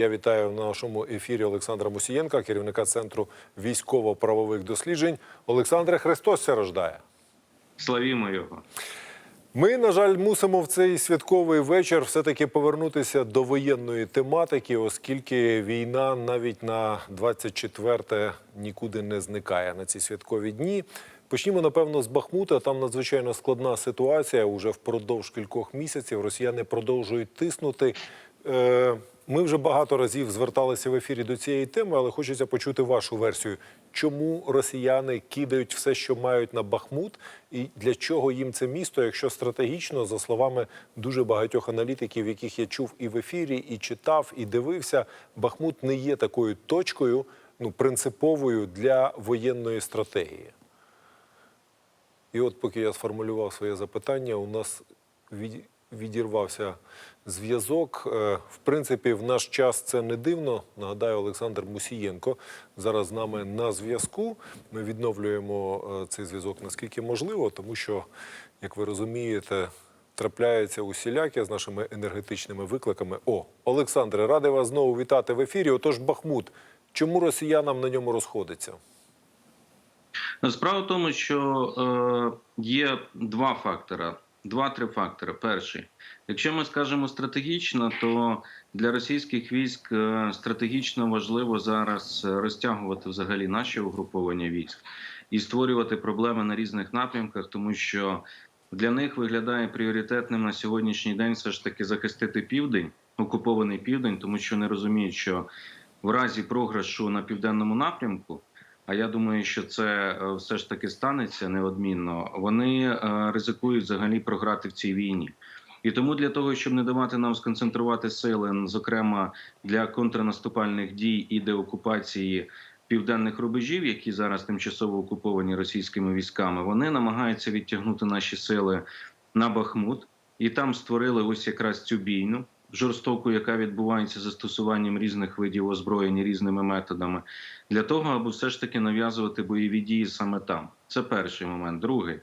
Я вітаю в нашому ефірі Олександра Мусієнка, керівника центру військово-правових досліджень. Олександре Христос ся рождає. Славімо його. Ми, на жаль, мусимо в цей святковий вечір все-таки повернутися до воєнної тематики, оскільки війна навіть на 24 нікуди не зникає на ці святкові дні. Почнімо, напевно, з Бахмута. Там надзвичайно складна ситуація. Уже впродовж кількох місяців росіяни продовжують тиснути. Е, Ми вже багато разів зверталися в ефірі до цієї теми, але хочеться почути вашу версію. Чому росіяни кидають все, що мають на Бахмут, і для чого їм це місто, якщо стратегічно, за словами дуже багатьох аналітиків, яких я чув і в ефірі, і читав, і дивився, Бахмут не є такою точкою, ну принциповою для воєнної стратегії. І от поки я сформулював своє запитання, у нас від- відірвався зв'язок. Е, В принципі, в наш час це не дивно. Нагадаю, Олександр Мусієнко зараз з нами на зв'язку. Ми відновлюємо е, цей зв'язок наскільки можливо, тому що, як ви розумієте, трапляється усіляке з нашими енергетичними викликами. О, Олександре, радий вас знову вітати в ефірі. Отож, Бахмут. Чому росіянам на ньому розходиться? Справа в тому, що е, є два фактора, два-три фактори. Перший, якщо ми скажемо стратегічно, то для російських військ е, стратегічно важливо зараз розтягувати взагалі наші угруповання військ і створювати проблеми на різних напрямках, тому що для них виглядає пріоритетним на сьогоднішній день все ж таки захистити південь, окупований південь, тому що вони розуміють, що в разі програшу на південному напрямку. А я думаю, що це е, все ж таки станеться неодмінно. Вони е, ризикують взагалі програти в цій війні. І тому для того, щоб не давати нам сконцентрувати сили, зокрема для контрнаступальних дій і деокупації південних рубежів, які зараз тимчасово окуповані російськими військами, вони намагаються відтягнути наші сили на Бахмут, і там створили ось якраз цю бійну жорстоку, яка відбувається застосуванням різних видів озброєння різними методами, для того, аби все ж таки нав'язувати бойові дії саме там. Це перший момент. Другий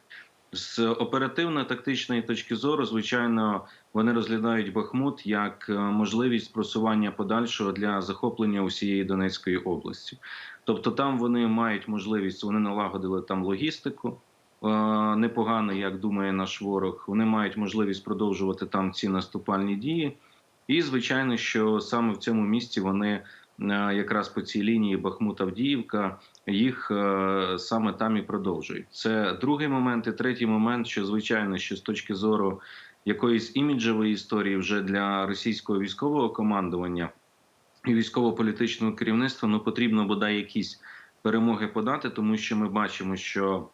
з оперативно-тактичної точки зору, звичайно, вони розглядають Бахмут як е, можливість просування подальшого для захоплення усієї Донецької області. Тобто, там вони мають можливість, вони налагодили там логістику. е, Непогано, як думає наш ворог, вони мають можливість продовжувати там ці наступальні дії. І звичайно, що саме в цьому місці вони е, якраз по цій лінії Бахмут-Авдіївка їх е, саме там і продовжують. Це другий момент. І третій момент, що звичайно, що з точки зору якоїсь іміджевої історії, вже для російського військового командування і військово-політичного керівництва, ну потрібно бодай якісь перемоги подати, тому що ми бачимо, що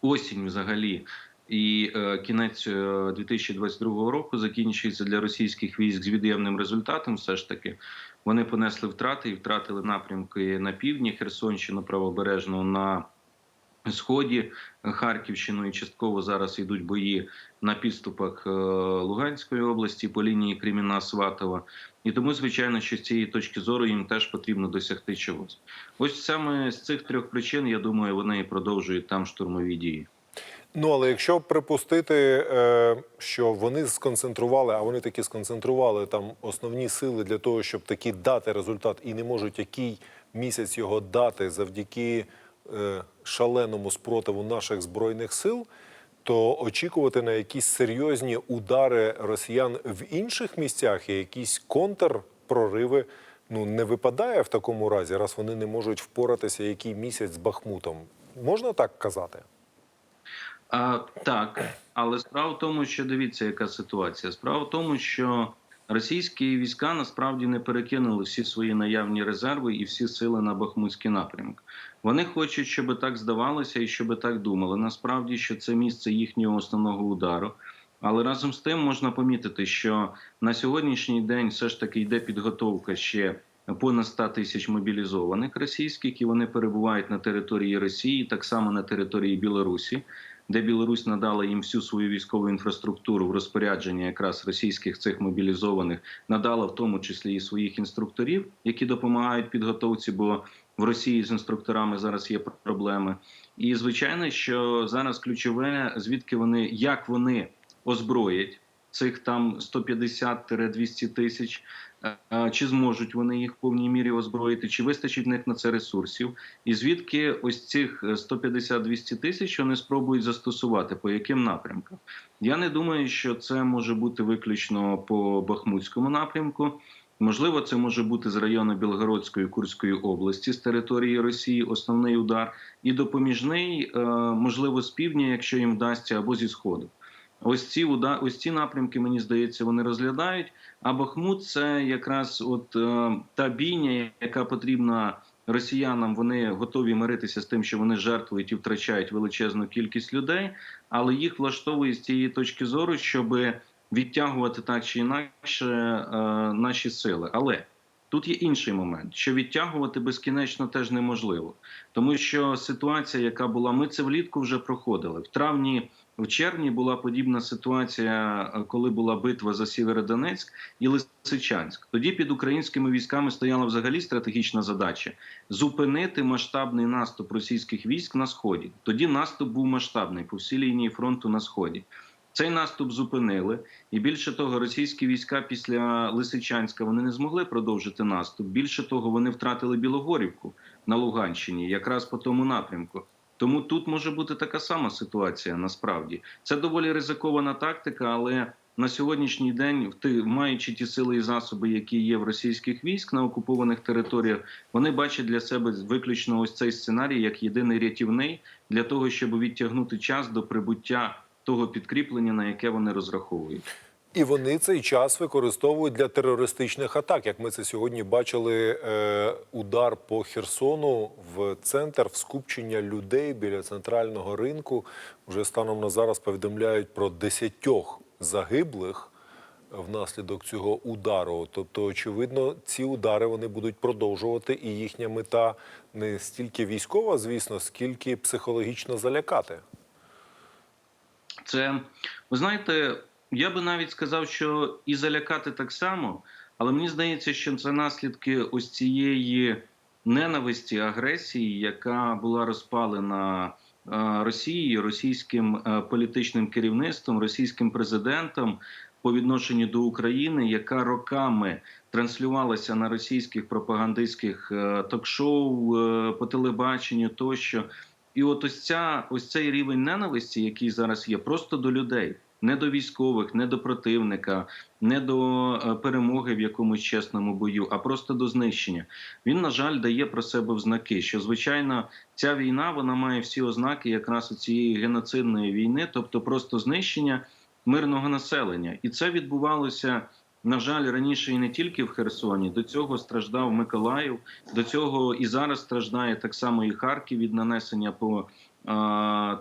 осінь взагалі. І е, кінець е, 2022 року закінчується для російських військ з від'ємним результатом. Все ж таки вони понесли втрати і втратили напрямки на півдні Херсонщину, правобережну на сході Харківщину і частково зараз йдуть бої на підступах е, Луганської області по лінії Креміна Сватова. І тому, звичайно, що з цієї точки зору їм теж потрібно досягти чогось. Ось саме з цих трьох причин, я думаю, вони продовжують там штурмові дії. Ну, але якщо припустити, е, що вони сконцентрували, а вони таки сконцентрували там основні сили для того, щоб таки дати результат, і не можуть який місяць його дати завдяки е, шаленому спротиву наших збройних сил, то очікувати на якісь серйозні удари росіян в інших місцях і якісь контрпрориви ну не випадає в такому разі, раз вони не можуть впоратися який місяць з Бахмутом. Можна так казати? А, так, але справа в тому, що дивіться, яка ситуація. Справа в тому, що російські війська насправді не перекинули всі свої наявні резерви і всі сили на Бахмутський напрямок. Вони хочуть, щоб так здавалося і щоб так думали. Насправді, що це місце їхнього основного удару. Але разом з тим можна помітити, що на сьогоднішній день все ж таки йде підготовка ще понад 100 тисяч мобілізованих російських, і вони перебувають на території Росії, так само на території Білорусі, де Білорусь надала їм всю свою військову інфраструктуру в розпорядження якраз російських цих мобілізованих, надала в тому числі і своїх інструкторів, які допомагають підготовці, бо в Росії з інструкторами зараз є проблеми. І звичайно, що зараз ключове, звідки вони як вони озброять цих там 150-200 тисяч е, чи зможуть вони їх в повній мірі озброїти, чи вистачить в них на це ресурсів, і звідки ось цих е, 150-200 тисяч вони спробують застосувати, по яким напрямкам. Я не думаю, що це може бути виключно по Бахмутському напрямку. Можливо, це може бути з району Білгородської Курської області, з території Росії, основний удар, і допоміжний, е, можливо, з півдня, якщо їм вдасться, або зі сходу. Ось ці ось ці напрямки, мені здається, вони розглядають. А Бахмут це якраз от е, та бійня, яка потрібна росіянам. Вони готові миритися з тим, що вони жертвують і втрачають величезну кількість людей, але їх влаштовує з цієї точки зору, щоб відтягувати так чи інакше е, наші сили. Але тут є інший момент, що відтягувати безкінечно теж неможливо, тому що ситуація, яка була, ми це влітку вже проходили в травні. В червні була подібна ситуація, е, коли була битва за Сєвєродонецьк і Лисичанськ. Тоді під українськими військами стояла взагалі стратегічна задача зупинити масштабний наступ російських військ на сході. Тоді наступ був масштабний по всій лінії фронту на сході. Цей наступ зупинили, і більше того, російські війська після Лисичанська вони не змогли продовжити наступ. Більше того, вони втратили Білогорівку на Луганщині, якраз по тому напрямку. Тому тут може бути така сама ситуація. Насправді це доволі ризикована тактика, але на сьогоднішній день, ти- маючи ті сили і засоби, які є в російських військ на окупованих територіях, вони бачать для себе виключно ось цей сценарій як єдиний рятівний для того, щоб відтягнути час до прибуття того підкріплення, на яке вони розраховують. І вони цей час використовують для терористичних атак. Як ми це сьогодні бачили, е, удар по Херсону в центр в скупчення людей біля центрального ринку. Вже станом на зараз повідомляють про десятьох загиблих внаслідок цього удару. Тобто, очевидно, ці удари вони будуть продовжувати, і їхня мета не стільки військова, звісно, скільки психологічно залякати. Це ви знаєте, я би навіть сказав, що і залякати так само, але мені здається, що це наслідки ось цієї ненависті, агресії, яка була розпалена е, Росією, російським е, політичним керівництвом, російським президентом по відношенню до України, яка роками транслювалася на російських пропагандистських е, ток-шоу по телебаченню тощо. І от ось ця ось цей рівень ненависті, який зараз є, просто до людей, не до військових, не до противника, не до е, перемоги в якомусь чесному бою, а просто до знищення. Він, на жаль, дає про себе в знаки, що звичайно ця війна вона має всі ознаки якраз цієї геноцидної війни, тобто просто знищення мирного населення, і це відбувалося. На жаль, раніше і не тільки в Херсоні. До цього страждав Миколаїв. До цього і зараз страждає так само і Харків від нанесення по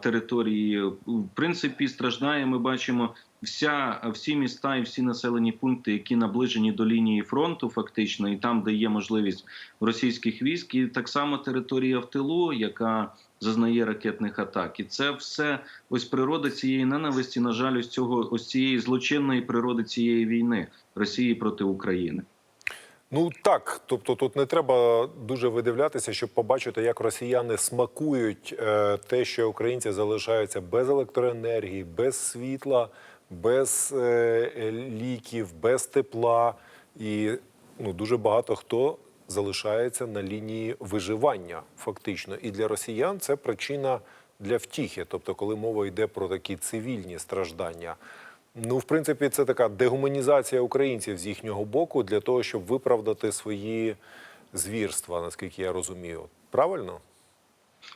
території. В принципі, страждає. Ми бачимо вся всі міста і всі населені пункти, які наближені до лінії фронту, фактично, і там, де є можливість російських військ, і так само територія в тилу, яка зазнає ракетних атак, і це все ось природа цієї ненависті. На жаль, ось цього ось цієї злочинної природи цієї війни Росії проти України. Ну так, тобто тут не треба дуже видивлятися, щоб побачити, як росіяни смакують е, те, що українці залишаються без електроенергії, без світла, без е, ліків, без тепла. І ну, дуже багато хто залишається на лінії виживання, фактично. І для росіян це причина для втіхи. Тобто, коли мова йде про такі цивільні страждання. Ну, в принципі, це така дегуманізація українців з їхнього боку для того, щоб виправдати свої звірства, наскільки я розумію. Правильно?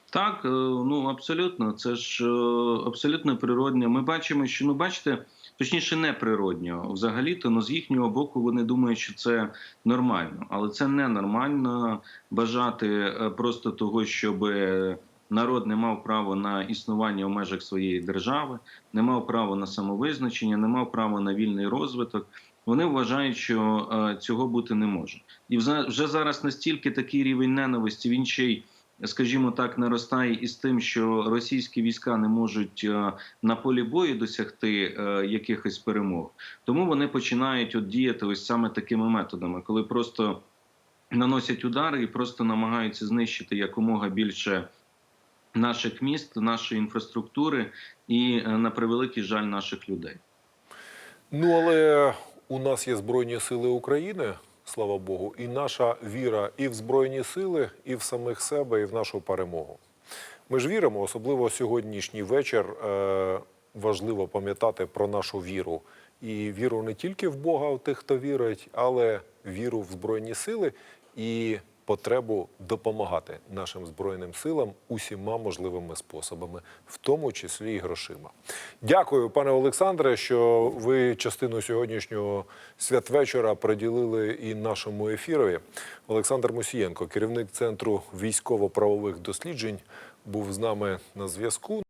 Так, е, ну абсолютно, це ж е, абсолютно природне. Ми бачимо, що ну бачите, точніше, не природньо. Взагалі-то ну, з їхнього боку вони думають, що це нормально, але це не нормально бажати е, просто того, щоб народ не мав право на існування в межах своєї держави, не мав права на самовизначення, не мав права на вільний розвиток. Вони вважають, що е, цього бути не може, і вже зараз настільки такий рівень ненависті він ще й скажімо так, наростає із тим, що російські війська не можуть е, на полі бою досягти е, якихось перемог. Тому вони починають от діяти ось саме такими методами, коли просто наносять удари і просто намагаються знищити якомога більше наших міст, нашої інфраструктури і, е, на превеликий жаль, наших людей. Ну, але у нас є Збройні Сили України, слава Богу, і наша віра і в Збройні сили, і в самих себе, і в нашу перемогу. Ми ж віримо, особливо сьогоднішній вечір. Е, важливо пам'ятати про нашу віру. І віру не тільки в Бога, в тих, хто вірить, але віру в Збройні сили і потребу допомагати нашим збройним силам усіма можливими способами, в тому числі і грошима. Дякую, пане Олександре, що ви частину сьогоднішнього святвечора приділили і нашому ефірові. Олександр Мусієнко, керівник центру військово-правових досліджень, був з нами на зв'язку.